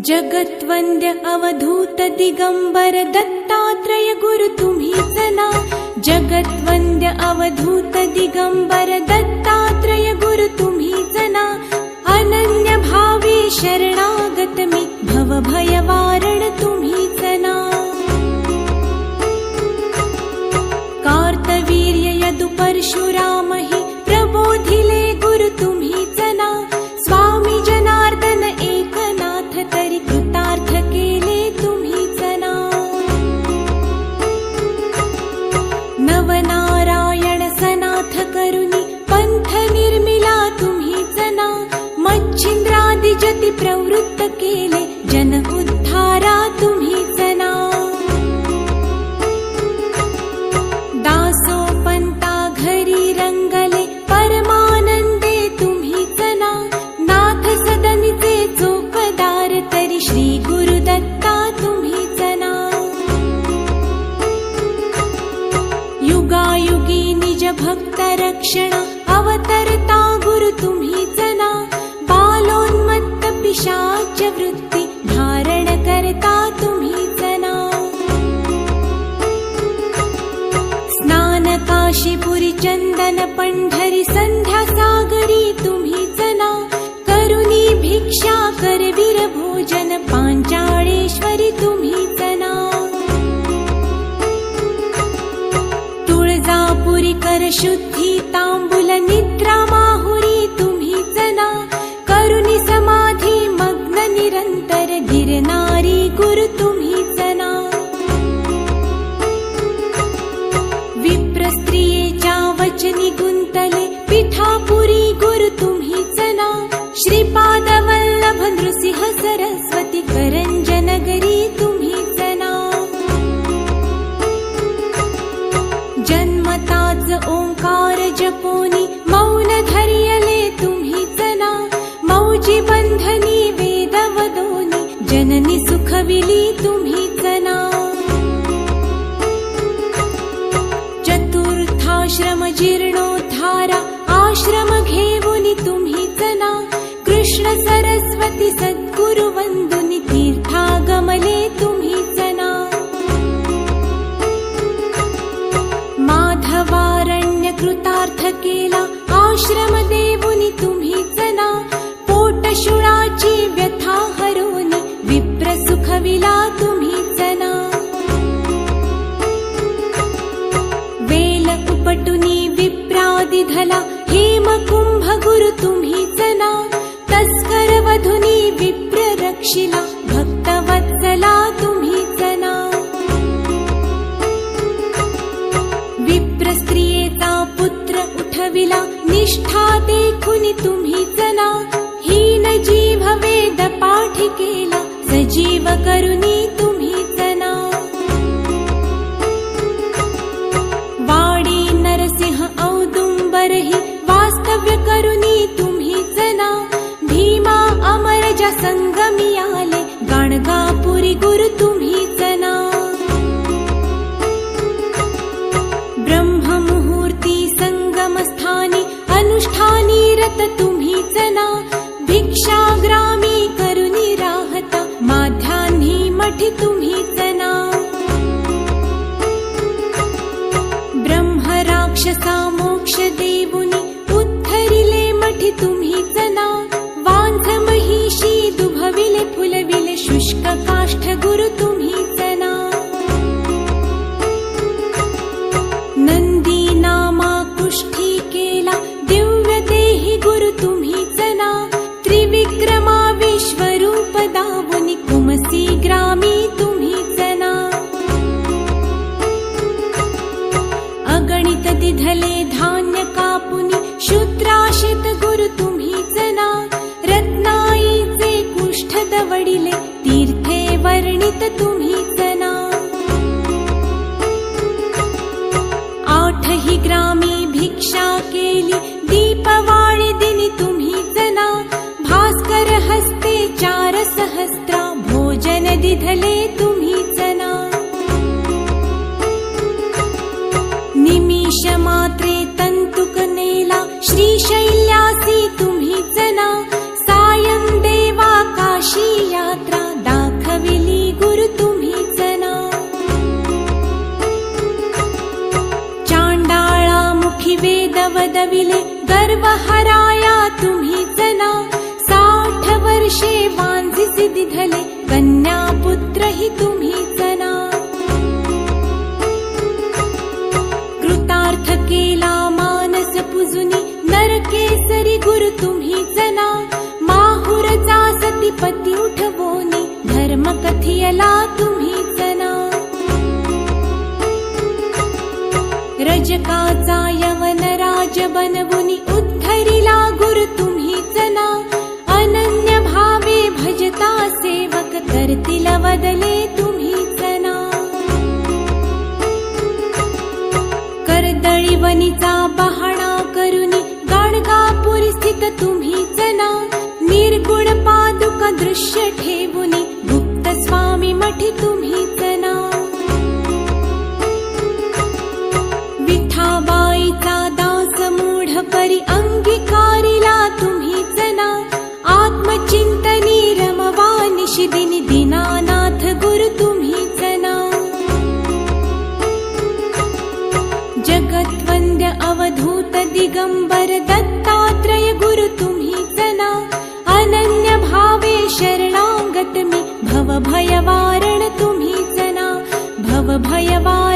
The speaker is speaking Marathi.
जगत्वन्द्य अवधूत दिगम्बर दत्तात्रय गुरु गुरुतुमहि सना। अवधूत दिगम्बर दत्त जति प्रवृत्त केले जन उद्धारा तुम्हीच ना दासो पंता घरी रंगले परमानंदे तुम्हीच ना नाथ सदनीचे चोपदार तरी श्री गुरुदत्ता तुम्हीच ना युगायुगी निज भक्त रक्षण पिशाच वृत्ती धारण करता तुम्हीच ना स्नान काशीपुरी चंदन पंढरी संध्या सागरी तुम्हीच ना करुणी भिक्षा करवीर भोजन पांचाळेश्वरी तुम्हीच ना तुळजापुरी कर शुद्धी तांबुल निद्रा नारी गिरनारी गुरु तुम्हीच ना. विप्रस्त्रियेच्या वचनी गुंतले पिठापुरी गुरु तुम्ही जना श्रीपाद वल्लभ नृसिंह सरस्वती करंजनगरी तुम्ही जना जन्मताच ओंकार जपोनी आश्रम घेवुनि तुम्ही जना कृष्ण सरस्वती सद्गुरु वन्दुनि तीर्थागमने तुम्ही जना। माधवारण्य कृतार्थ केला आश्रम दे तु पोटशुरा व्यथा हरून विप्र सुखविला तु चना वेलपटुनि विप्रादिधला हेमकुंभ गुरु तुम्ही जना तस्कर वधुनी विप्र रक्षिला भक्तवत्सला तुम्ही जना. विप्र स्त्रियेचा पुत्र उठविला निष्ठा देखुनी तुम्ही जना. हीन जीव वेद पाठी केला सजीव करुनी तुम्ही जना. वाडी नरसिंह औदुंबरहि वास्तव्य करुनी तुम्हीच ना भीमा अमरजा संगमी आले गाणगापुरी गुरु तुम्हीच ना ब्रह्ममुहूर्ती संगमस्थानी अनुष्ठानी रत तुम्हीच ना भिक्षाग्रामी करुणी राहता. ना ब्रह्म राक्षसा मोक्ष फुलविले काष्ठ गुरु तुम्हीच ना नंदी नामा कुष्ठी केला दिव्य देही गुरु तुम्हीच ना त्रिविक्रमा विश्वरूप दावनी कुमसी ग्रामी तुम्हीच ना अगणित दिधले धान्य कापुनी शूद्राशित गुरु तुम्हीच ना रत्नाईचे कुष्ठ दवडिले वर्णित तुम्हीच ना आठही ग्रामी भिक्षा केली दीपवाळी दिनी तुम्हीच ना भास्कर हस्ते चार सहस्त्रा भोजन दिधले तुम्हीच ना निमिष मात्र पदविले गर्व हराया तुम्ही जना. साठ वर्षे वांझिसी दिधले कन्या पुत्र ही तुम्ही जना. कृतार्थ केला जीवनी पहाडा करुनी गाणगापुरी स्थित तुम्ही जना. निर्गुण पादुका दृश्य ठेवुनी गुप्त स्वामी मठी तुम्ही जना. दिगंबर दत्तात्रय गुरु तुम्हीच ना अनन्य भावे शरणागत मी भव भयवारण तुम्हीच ना भव भयवारण